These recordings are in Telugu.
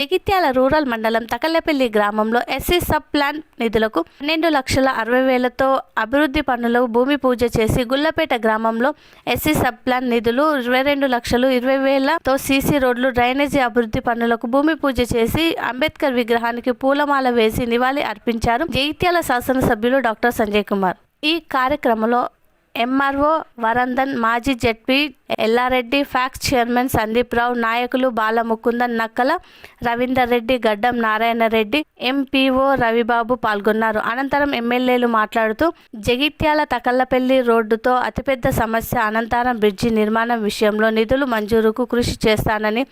జగిత్యాల రూరల్ మండలం తకల్లపల్లి గ్రామంలో ఎస్సీ సబ్ ప్లాన్ నిధులకు పన్నెండు లక్షల అరవై వేలతో అభివృద్ధి పనులకు భూమి పూజ చేసి గుల్లపేట గ్రామంలో ఎస్సీ సబ్ ప్లాన్ నిధులు ఇరవై రెండు లక్షలు ఇరవై వేలతో సీసీ రోడ్లు డ్రైనేజీ అభివృద్ధి పనులకు భూమి పూజ చేసి అంబేద్కర్ విగ్రహానికి పూలమాల వేసి నివాళి అర్పించారు జగిత్యాల శాసనసభ్యులు డాక్టర్ సంజయ్ కుమార్. ఈ కార్యక్రమంలో ఎంఆర్ఓ వరందన్ మాజీ ZP Yellareddy PACS chairman Sandeep Rao నాయకులు బాలముకుందన్ నక్కల రవీందర్ రెడ్డి గడ్డం నారాయణ రెడ్డి ఎంపీఓ రవిబాబు పాల్గొన్నారు. అనంతరం ఎమ్మెల్యేలు మాట్లాడుతూ జగిత్యాల తకల్లపల్లి రోడ్డుతో అతిపెద్ద సమస్య అనంతరం బ్రిడ్జి నిర్మాణం విషయంలో నిధులు మంజూరుకు కృషి చేస్తానని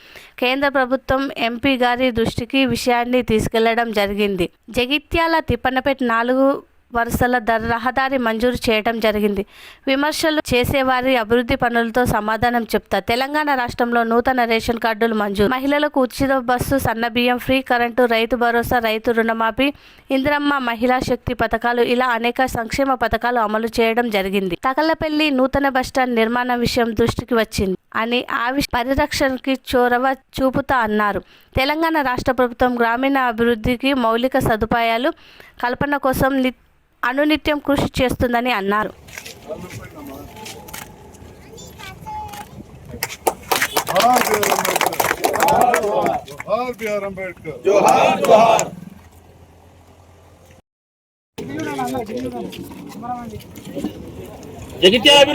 కేంద్ర ప్రభుత్వం ఎంపీ గారి దృష్టికి విషయాన్ని తీసుకెళ్ళడం జరిగింది. జగిత్యాల తిప్పనపేట నాలుగు వరుసల ధర రహదారి మంజూరు చేయడం జరిగింది. విమర్శలు చేసేవారి అభివృద్ధి పనులతో సమాధానం చెప్తా తెలంగాణ రాష్ట్రంలో నూతన రేషన్ కార్డులు మంజూరు. మహిళలకు ఉచిత బస్సు సన్నబియ్యం ఫ్రీ కరెంటు రైతు భరోసా రైతు రుణమాఫీ ఇందిరమ్మ మహిళా శక్తి పథకాలు ఇలా అనేక సంక్షేమ పథకాలు అమలు చేయడం జరిగింది. తకలపల్లి నూతన బస్టాండ్ నిర్మాణ విషయం దృష్టికి వచ్చింది అని ఆవి పరిరక్షణకి చొరవ చూపుతా అన్నారు. తెలంగాణ రాష్ట్ర ప్రభుత్వం గ్రామీణ అభివృద్ధికి మౌలిక సదుపాయాలు కల్పన కోసం అనునిత్యం కృషి చేస్తుందని అన్నారు. జగిత్యాల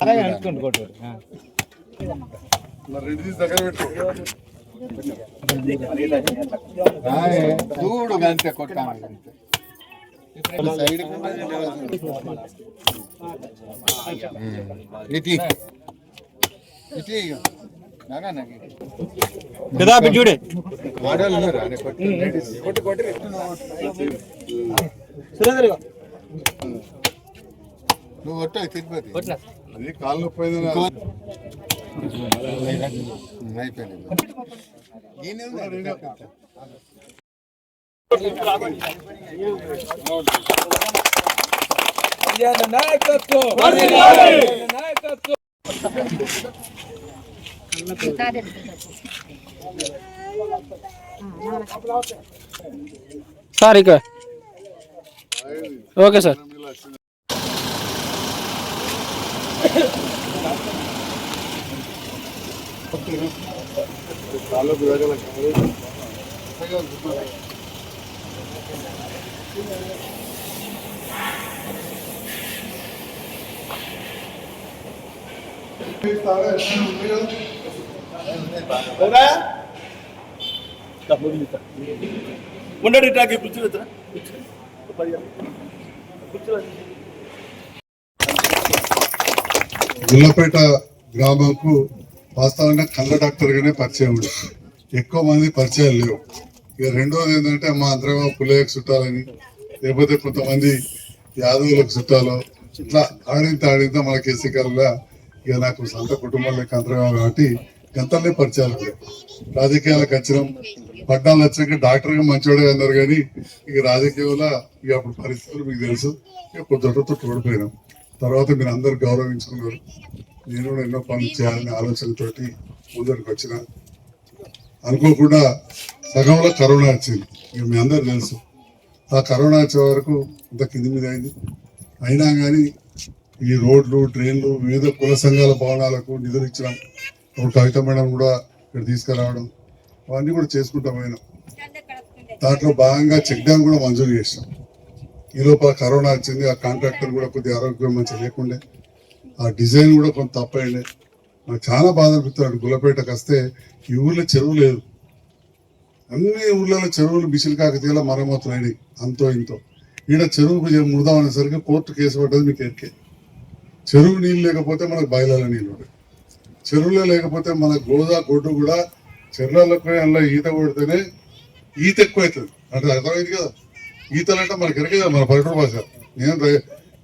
అలాగే అనుకోండి కొట్టారు మరి రెడ్డి తీసి దగ్గర పెట్టు చూడు అంతే కొట్టాను సైడ్ కదా బిడ్జుడే ఆడవాళ్ళు నువ్వు తిరుపతి అది కాళ్ళు నొప్పి అయిపోయింది ఈయనే ఉన్నాడు, ఈయనే ఉన్నాడు. సార్ ఇక ఓకే సార్ కాళ్ళకు దగ్గర కాళ్ళు. ఉండండి ఇటాకి కూర్చోవచ్చురా గుల్లపేట గ్రామంకు వాస్తవంగా కళ్ళ డాక్టర్గానే పరిచయం. ఉండదు ఎక్కువ మంది పరిచయాలు లేవు. ఇక రెండోది ఏంటంటే మా అంతరేమో పుల్లయ్యకు చుట్టాలని లేకపోతే కొంతమంది యాదవులకు చుట్టాలో ఇట్లా ఆడింత ఆడింత కేసీ గారుగా ఇక నాకు సొంత కుటుంబంలో అంతరేమో కాబట్టి గతంలో పరిచయాలు రాజకీయాలకు వచ్చినాం. పట్టాలు వచ్చాక డాక్టర్గా మంచివాడే అన్నారు కానీ ఇక రాజకీయంలో ఇక అప్పుడు పరిస్థితులు మీకు తెలుసు. ఇక కొద్దితో ఓడిపోయినాం తర్వాత మీరు అందరు గౌరవించుకున్నారు. నేను కూడా ఎన్నో పనులు చేయాలనే ఆలోచనతోటి ముందరికి వచ్చిన. అనుకోకుండా సగంలో కరోనా వచ్చింది. ఇక మీ అందరు తెలుసు. ఆ కరోనా వచ్చే వరకు ఇంత కింది మీద అయింది. అయినా కానీ ఈ రోడ్లు ట్రైన్లు వివిధ కుల సంఘాల భవనాలకు నిధులు ఇచ్చడం ఒక కవిత మేడం కూడా ఇక్కడ తీసుకురావడం అవన్నీ కూడా చేసుకుంటాం పోయినాం. దాంట్లో భాగంగా చెక్ డ్యామ్ కూడా మంజూరు చేసాం ఈ లోపల కరోనా వచ్చింది. ఆ కాంట్రాక్టర్ కూడా కొద్దిగా ఆరోగ్యం మంచిగా లేకుండే. ఆ డిజైన్ కూడా కొంత తప్పైండే. నాకు చాలా బాధ అనిపిస్తున్నాడు గుల్లపేటకు వస్తే ఈ ఊర్లో చెరువు లేదు. అన్ని ఊర్లలో చెరువులు బిసిలు కాకతీయాల మరమ్మతులైనవి. అంతో ఇంతో. ఈడ చెరువుకు ముడదాం అనేసరికి కోర్టు కేసు పడ్డది మీకు ఎరికే చెరువు నీళ్ళు లేకపోతే మనకు బయలాల నీళ్ళు ఉంటాయి చెరువులో లేకపోతే మన గోదా గొడ్డు కూడా చెరువులకు అందులో ఈత కొడితేనే ఈత ఎక్కువ అవుతుంది అంటే అర్థమైంది కదా? ఈతలు అంటే మనకి ఎరకే మన పల్లెటూరు భాష. నేను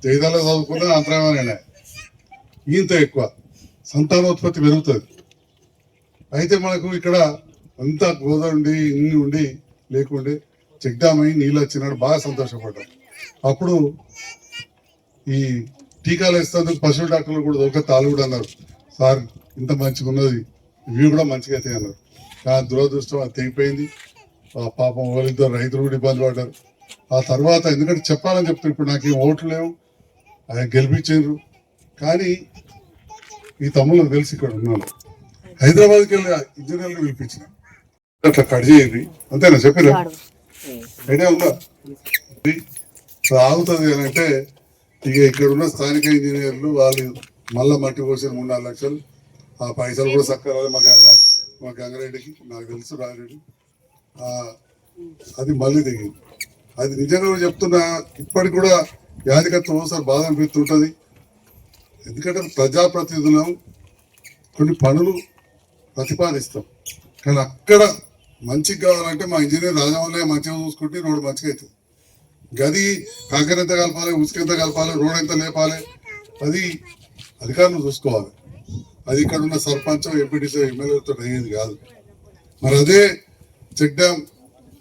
జైదాలో చదువుకున్నా అంతరాయమనే ఈత ఎక్కువ. సంతానోత్పత్తి పెరుగుతుంది. అయితే మనకు ఇక్కడ అంతా గోదా ఉండి ఇన్ని ఉండి లేకుండే చెక్ డ్యామ్ అయి నీళ్ళు వచ్చినాడు బాగా సంతోషపడ్డాం అప్పుడు ఈ టీకాలు ఇస్తాను పశువుల డాక్టర్లు కూడా దొరక తాళ్ళు కూడా అన్నారు. సార్ ఇంత మంచిగా ఉన్నది ఇవి కూడా మంచిగా అయితే అన్నారు. కానీ దురదృష్టం అది తెగిపోయింది. ఆ పాపం వాళ్ళిద్దరు రైతులు కూడా ఇబ్బంది పడ్డారు. ఆ తర్వాత ఎందుకంటే చెప్పాలని చెప్తారు ఇప్పుడు నాకు ఏం ఓట్లు లేవు ఆయన గెలిపించారు. కానీ ఈ తమ్ముళ్ళకి తెలిసి ఇక్కడ ఉన్నాను. హైదరాబాద్కి వెళ్ళి ఇంజనీర్లు పిలిపించిన. అట్లా కట్ చేయండి. అంతేనా? చెప్పారా? ఐడియా ఉందా? ఆగుతుంది అని అంటే ఇక ఇక్కడ ఉన్న స్థానిక ఇంజనీర్లు వాళ్ళు మళ్ళీ మట్టి పోసిన మూడు నాలుగు లక్షలు. ఆ పైసలు కూడా చక్కగా రాలేదు మా మా గంగారెడ్డికి నాకు తెలుసు రాజరెడ్డి. అది మళ్ళీ దిగింది అది నిజంగా చెప్తున్నా ఇప్పటికి కూడా యాదికత్వం ఒకసారి బాధ అనిపిస్తుంటుంది. ఎందుకంటే ప్రజాప్రతినిధులం కొన్ని పనులు ప్రతిపాదిస్తాం. కానీ అక్కడ మంచిగా కావాలంటే మా ఇంజనీర్ రాజమౌళి మంచిగా చూసుకుంటే రోడ్డు మంచిగా అవుతుంది. గది కాకర ఎంత కలపాలి ఉసుక ఎంత కలపాలి రోడ్ ఎంత లేపాలి అది అధికారులు చూసుకోవాలి. అది ఇక్కడ ఉన్న సర్పంచ్ ఎంపీటీసీ ఎమ్మెల్యేలతో అయ్యేది కాదు. మరి అదే చెక్ డ్యామ్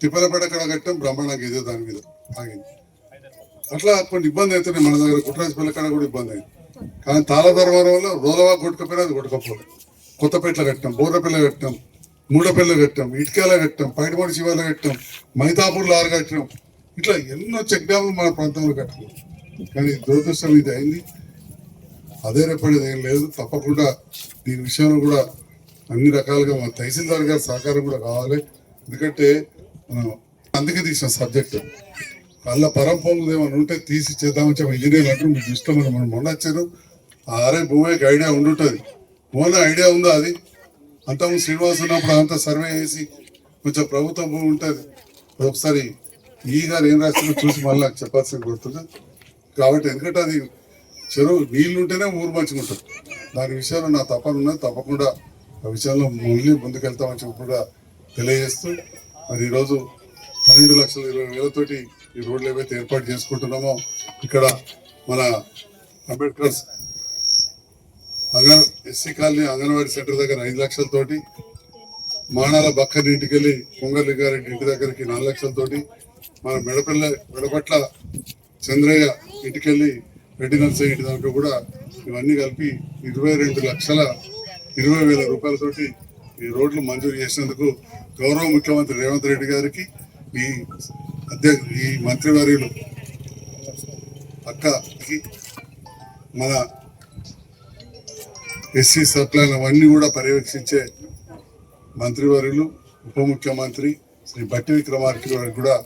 తిప్పలపేట కడ కట్టడం బ్రహ్మాండంగా ఇదే దాని మీద ఆగింది. అట్లా కొన్ని ఇబ్బంది అవుతున్నాయి మన దగ్గర కుట్రాజపల్లి కాడ కూడా ఇబ్బంది అయింది. కానీ తాళధర్మవరం వల్ల రోలవా కొట్టుకపోయినా అది కొట్టుకపోలేదు కొత్తపేటలో కట్టాం బోర్రపల్లి కట్టాం మూడపల్లి కట్టాం ఇటుకేల కట్టాం పైడిమడి శివాల కట్టాం మైతాపూర్లో ఆరు కట్టాం. ఇట్లా ఎన్నో చెక్ డ్యాములు మన ప్రాంతంలో కట్టాం కానీ దురదృష్టం ఇది అయింది. అదే రేపడేది ఏం లేదు తప్పకుండా దీని విషయంలో కూడా అన్ని రకాలుగా మన తహసీల్దార్ గారి సహకారం కూడా కావాలి. ఎందుకంటే మనం అందుకే తీసిన సబ్జెక్ట్. వాళ్ళ పరంపొంగు ఏమైనా ఉంటే తీసి చేద్దామని చెప్పి ఇంజనీర్ అంటారు మీకు ఇష్టం మనం మొన్న వచ్చారు. ఆ భూమికి ఐడియా ఉండుంటుంది. భూమి ఐడియా ఉందా అది? అంతకుముందు శ్రీనివాస్ ఉన్నప్పుడు అంతా సర్వే చేసి కొంచెం ప్రభుత్వం భూమి ఉంటుంది. ఒకసారి ఈ గారు ఏం రాస్తుందో చూసి మళ్ళీ నాకు చెప్పాల్సిన గుర్తుంది కాబట్టి ఎందుకంటే అది చెరువు నీళ్ళు ఉంటేనే ఊరు మంచిగా ఉంటుంది. దాని విషయంలో నా తపన ఉన్నది. తప్పకుండా ఆ విషయంలో మళ్ళీ ముందుకెళ్తామని చెప్పి కూడా తెలియజేస్తూ మరి ఈరోజు పన్నెండు లక్షల ఇరవై వేలతోటి ఈ రోడ్లు ఏవైతే ఏర్పాటు చేసుకుంటున్నామో ఇక్కడ మన అంబేద్కర్ అంగన్ ఎస్సీ కాలనీ అంగన్వాడీ సెంటర్ దగ్గర ఐదు లక్షలతోటి మానాల బక్కని ఇంటికి వెళ్ళి పొంగలి ఇంటి దగ్గరికి నాలుగు లక్షలతోటి మన మెడపల్ల మెడపట్ల చంద్రయ్య ఇంటికెళ్ళి రెడ్డి నర్సయ్య ఇంటి దాంట్లో కూడా ఇవన్నీ కలిపి ఇరవై రెండు లక్షల ఇరవై వేల రూపాయలతోటి ఈ రోడ్లు మంజూరు చేసినందుకు గౌరవ ముఖ్యమంత్రి రేవంత్ రెడ్డి గారికి ఈ అధ్యక్ష ఈ మంత్రివర్యులు అక్కకి మన ఎస్సీ సప్లైన్ అవన్నీ కూడా పర్యవేక్షించే మంత్రివర్యులు ఉప ముఖ్యమంత్రి శ్రీ బట్టి విక్రమార్కి వారికి కూడా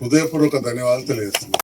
హృదయపూర్వక ధన్యవాదాలు తెలియజేస్తున్నాను